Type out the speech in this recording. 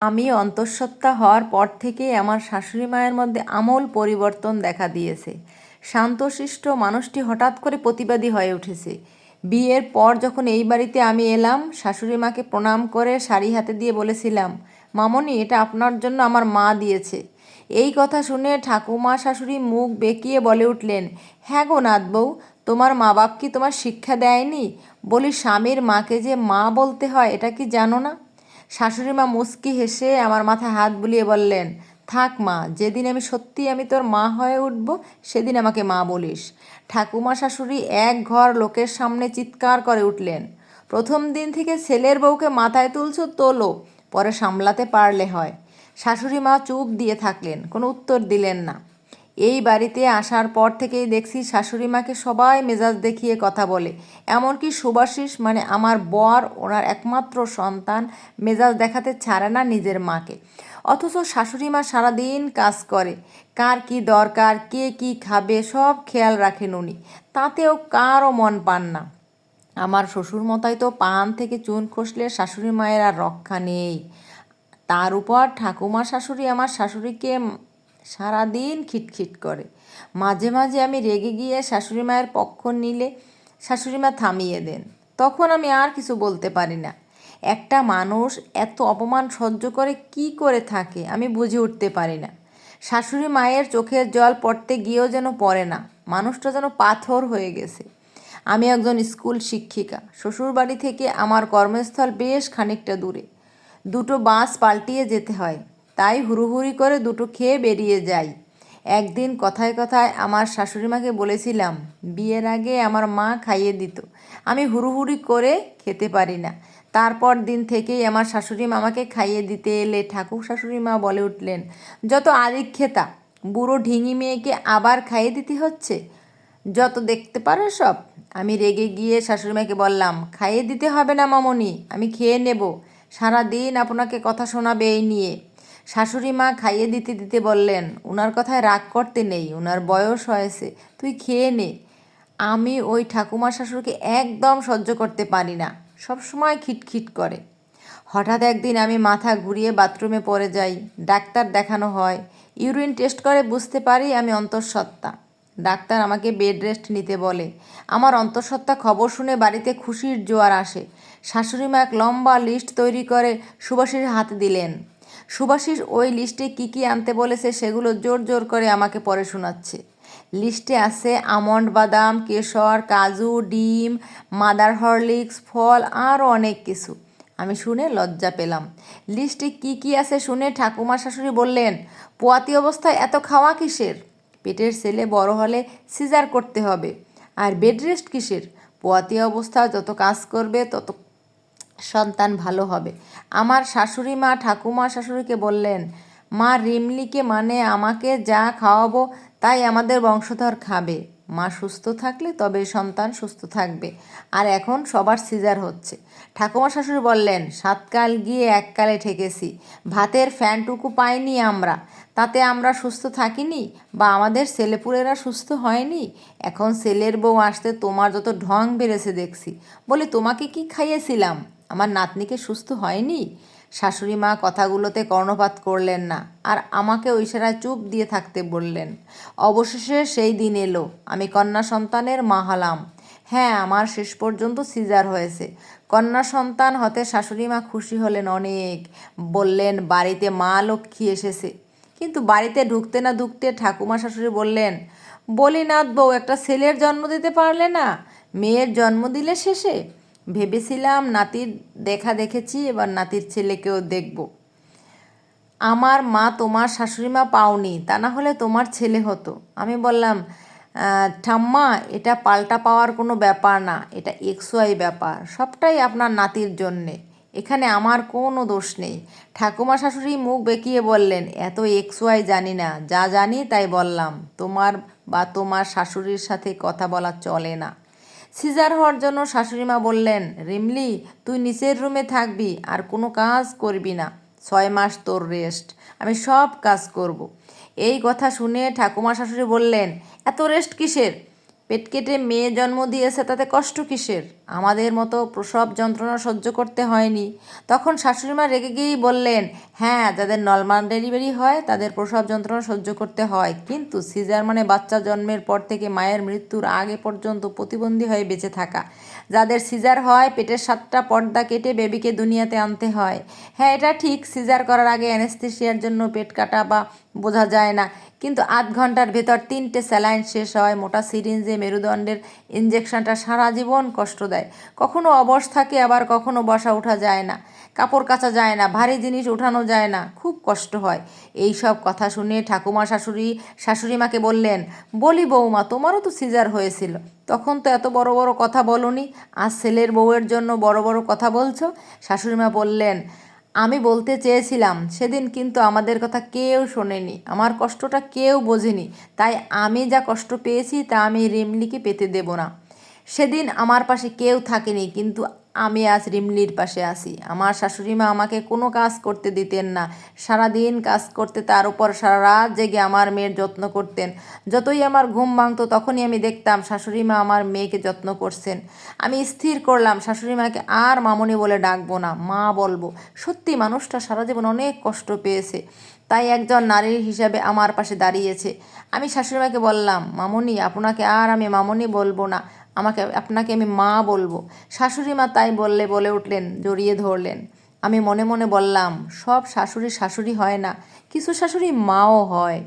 আমি অন্তঃসত্ত্বা হওয়ার পর থেকেই আমার শাশুড়ি মায়ের মধ্যে আমূল পরিবর্তন দেখা দিয়েছে। শান্তশিষ্ট মানুষটি হঠাৎ করে প্রতিবাদী হয়ে উঠেছে। বিয়ের পর যখন এই বাড়িতে আমি এলাম, শাশুড়ি মাকে প্রণাম করে শাড়ি হাতে দিয়ে বলেছিলাম, মামনি, এটা আপনার জন্য আমার মা দিয়েছে। এই কথা শুনে ঠাকুমা শাশুড়ি মুখ বেঁকিয়ে বলে উঠলেন হ্যাঁ গো নাথ বউ তোমার মা বাপ কি তোমার শিক্ষা দেয়নি? বলি স্বামীর মাকে যে মা বলতে হয়, এটা কি জানো না? শাশুড়ি মা মুচকি হেসে আমার মাথায় হাত বুলিয়ে বললেন, থাক মা, যেদিন আমি সত্যি আমি তোর মা হয়ে উঠব, সেদিন আমাকে মা বলিস। ঠাকুমা শাশুড়ি এক ঘর লোকের সামনে চিৎকার করে উঠলেন, প্রথম দিন থেকে ছেলের বউকে মাথায় তুলছো তোলো পরে সামলাতে পারলে হয়। শাশুড়ি মা চুপ দিয়ে থাকলেন, কোনো উত্তর দিলেন না। এই বাড়িতে আসার পর থেকেই দেখছি শাশুড়ি মাকে সবাই মেজাজ দেখিয়ে কথা বলে। এমনকি সুভাষিস মানে আমার বর, ওনার একমাত্র সন্তান, মেজাজ দেখাতে ছাড়ে না নিজের মাকে। অথচ শাশুড়ি মা সারাদিন কাজ করে। কার কি দরকার, কে কি খাবে, সব খেয়াল রাখেন উনি। তাতেও কারও মন পান না। আমার শ্বশুর মতাই তো পান থেকে চুন খসলে শাশুড়ি মায়ের আর রক্ষা নেই। তার উপর ঠাকুমা শাশুড়ি, আমার শাশুড়িকে সারাদিন খিটখিট করে। মাঝে মাঝে আমি রেগে গিয়ে শাশুড়ি মায়ের পক্ষ নিলে শাশুড়ি মা থামিয়ে দেন। তখন আমি আর কিছু বলতে পারি না। একটা মানুষ এত অপমান সহ্য করে কি করে থাকে আমি বুঝে উঠতে পারি না। শাশুড়ি মায়ের চোখের জল পড়তে গিয়েও যেন পড়ে না। মানুষটা যেন পাথর হয়ে গেছে। আমি একজন স্কুল শিক্ষিকা। শ্বশুরবাড়ি থেকে আমার কর্মস্থল বেশ খানিকটা দূরে। দুটো বাস পাল্টিয়ে যেতে হয়। তাই হুড়ুহুড়ি করে দুটো খেয়ে বেরিয়ে যাই। একদিন কথায় কথায় আমার শাশুড়ি মাকে বলেছিলাম, বিয়ের আগে আমার মা খাইয়ে দিত। আমি হুড়ুহুড়ি করে খেতে পারি না। তারপর দিন থেকেই আমার শাশুড়ি মামাকে খাইয়ে দিতে এলে ঠাকুর শাশুড়ি মা বলে উঠলেন, যত আদিক খেতা বুড়ো ঢিঙি মেয়েকে আবার খাইয়ে দিতে হচ্ছে? যত দেখতে পারো সব। আমি রেগে গিয়ে শাশুড়িমাকে বললাম, খাইয়ে দিতে হবে না মামনি, আমি খেয়ে নেব। সারা দিন আপনাকে কথা শোনাবে এই নিয়ে। শাশুড়ি মা খাইয়ে দিতে দিতে বললেন ওনার কথায় রাগ করতে নেই ওনার বয়স হয়েছে, তুই খেয়ে নে। আমি ওই ঠাকুমা শাশুড়িকে একদম সহ্য করতে পারি না, সব সময় খিটখিট করে। হঠাৎ একদিন আমি মাথা ঘুরিয়ে বাথরুমে পড়ে যাই, ডাক্তার দেখানো হয়, ইউরিন টেস্ট করে বুঝতে পারি আমি অন্তঃসত্ত্বা। ডাক্তার আমাকে বেড রেস্ট নিতে বলে, আমার অন্তঃসত্ত্বা খবর শুনে বাড়িতে খুশির জোয়ার আসে। শাশুড়ি মা এক লম্বা লিস্ট তৈরি করে সুভাষীর হাতে দিলেন। সুভাষীর ওই লিস্টে কি কি আনতে বলেছে সেগুলো জোর জোর করে আমাকে পরে শোনাচ্ছে। লিস্টে আছে আমন্ড বাদাম, কেশর, কাজু, ডিম, মাদার হরলিক্স, ফল আরও অনেক কিছু। আমি শুনে লজ্জা পেলাম। লিস্টে কি কি আছে শুনে ঠাকুমা শাশুড়ি বললেন, পোয়াতি অবস্থায় এত খাওয়া কিসের? পেটের ছেলে বড় হলে সিজার করতে হবে। আর বেড রেস্ট কিসের? পোয়াতি অবস্থা যত কাজ করবে তত সন্তান ভালো হবে। আমার শাশুড়ি মা ঠাকুমা শাশুড়িকে বললেন, মা, রিমলিকে মানে আমাকে যা খাওয়াবো তাই আমাদের বংশধর খাবে। মা সুস্থ থাকলে তবে সন্তান সুস্থ থাকবে। আর এখন সবার সিজার হচ্ছে। ঠাকুমা শাশুড়ি বললেন সাতকাল গিয়ে এককালে ঠেকেছি। ভাতের ফ্যানটুকু পাইনি আমরা। তাতে আমরা সুস্থ থাকিনি বা আমাদের ছেলেপুলেরা সুস্থ হয়নি? এখন ছেলের বউ আসতে তোমার যত ঢং বেড়েছে দেখছি। বলে, তোমাকে কি খাইয়েছিলাম? আমার নাতনিকে সুস্থ হয়নি? শাশুড়ি মা কথাগুলোতে কর্ণপাত করলেন না। আর আমাকে ইশারায় চুপ দিয়ে থাকতে বললেন। অবশেষে সেই দিন এলো। আমি কন্যা সন্তানের মা হলাম। হ্যাঁ আমার শেষ পর্যন্ত সিজার হয়েছে। কন্যা সন্তান হতে শাশুড়ি মা খুশি হলেন অনেক। বললেন, বাড়িতে মা লক্ষ্মী এসেছে। কিন্তু বাড়িতে ঢুকতে না ঢুকতে ঠাকুমা শাশুড়ি বললেন বলি নাথ বউ একটা ছেলের জন্ম দিতে পারলে না? মেয়ের জন্ম দিলে শেষে? ভেবেছিলাম নাতির দেখা দেখেছি, এবার নাতির ছেলেকেও দেখব। আমার মা তোমার শাশুড়ি মা পাওনি, তা না হলে তোমার ছেলে হতো। আমি বললাম ঠাম্মা, এটা পাল্টা পাওয়ার কোনো ব্যাপার না, এটা এক্সওয়াই ব্যাপার, সবটাই আপনার নাতির জন্যে, এখানে আমার কোনো দোষ নেই। ঠাকুমা শাশুড়ি মুখ বেঁকিয়ে বললেন, এত এক্সওয়াই জানি না, যা জানি তাই বললাম, তোমার বা তোমার শাশুড়ির সাথে কথা বলা চলে না। সিজার হওয়ার জন্য শাশুড়িমা বললেন, রিমলি, তুই নিচের রুমে থাকবি আর কোনো কাজ করবি না। ছয় মাস তোর রেস্ট আমি সব কাজ করব। এই কথা শুনে ঠাকুমা শাশুড়ি বললেন, এত রেস্ট কিসের? পেট কেটে মেয়ে জন্ম দিয়েছে, তাতে কষ্ট কিসের? আমাদের মতো প্রসব যন্ত্রণা সহ্য করতে হয়নি। তখন শাশুড়িমা রেগে গিয়েই বললেন হ্যাঁ যাদের নর্মাল ডেলিভারি হয়, তাদের প্রসব যন্ত্রণা সহ্য করতে হয়। কিন্তু সিজার মানে বাচ্চা জন্মের পর থেকে মায়ের মৃত্যুর আগে পর্যন্ত প্রতিবন্ধী হয়ে বেঁচে থাকা। যাদের সিজার হয়, পেটের সাতটা পর্দা কেটে বেবিকে দুনিয়াতে আনতে হয়। হ্যাঁ এটা ঠিক, সিজার করার আগে অ্যানেস্থেশিয়ার জন্য পেট কাটা বা বোঝা যায় না। কিন্তু আধ ঘণ্টার ভেতর তিনটে স্যালাইন শেষ হয়, মোটা সিরিঞ্জে মেরুদণ্ডের ইঞ্জেকশনটা সারা জীবন কষ্ট দেয়। কখনো অবশ থাকে আবার কখনো বসা ওঠা যায় না, কাপড় কাচা যায় না, ভারী জিনিস ওঠানো যায় না, খুব কষ্ট হয়। এই সব কথা শুনে ঠাকুমা শাশুড়ি, শাশুড়িমাকে বললেন, বলি বৌমা, তোমারও তো সিজার হয়েছিল। তখন তো এত বড় বড় কথা বলনি, আজ ছেলের বউয়ের জন্য বড় বড় কথা বলছো? শাশুড়িমা বললেন আমি বলতে চেয়েছিলাম, সেদিন কিন্তু আমাদের কথা কেউ শোনেনি, আমার কষ্টটা কেউ বোঝেনি, তাই আমি যা কষ্ট পেয়েছি তা আমি রিমলিকে পেতে দেব না। সেদিন আমার পাশে কেউ থাকেনি, কিন্তু আমি আজ রিমলির পাশে আছি। আমার শাশুড়িমা আমাকে কোনো কাজ করতে দিতেন না। সারাদিন কাজ করতে, তার উপর সারা রাত জেগে আমার মেয়ের যত্ন করতেন। যতই আমার ঘুম ভাঙতো, তখনই আমি দেখতাম শাশুড়িমা আমার মেয়েকে যত্ন করছেন। আমি স্থির করলাম শাশুড়িমাকে আর মামনি বলে ডাকবো না, মা বলব। সত্যি মানুষটা সারা জীবন অনেক কষ্ট পেয়েছে। তাই একজন নারী হিসাবে আমার পাশে দাঁড়িয়েছে। আমি শাশুড়িমাকে বললাম, মামনি, আপনাকে আর আমি মামনি বলব না, আমাকে, আপনাকে আমি মা বলব। শাশুড়ি মা তাই বললে, বলে উঠলেন, জড়িয়ে ধরলেন। আমি মনে মনে বললাম, সব শাশুড়ি শাশুড়ি হয় না, কিছু শাশুড়ি মাও হয়।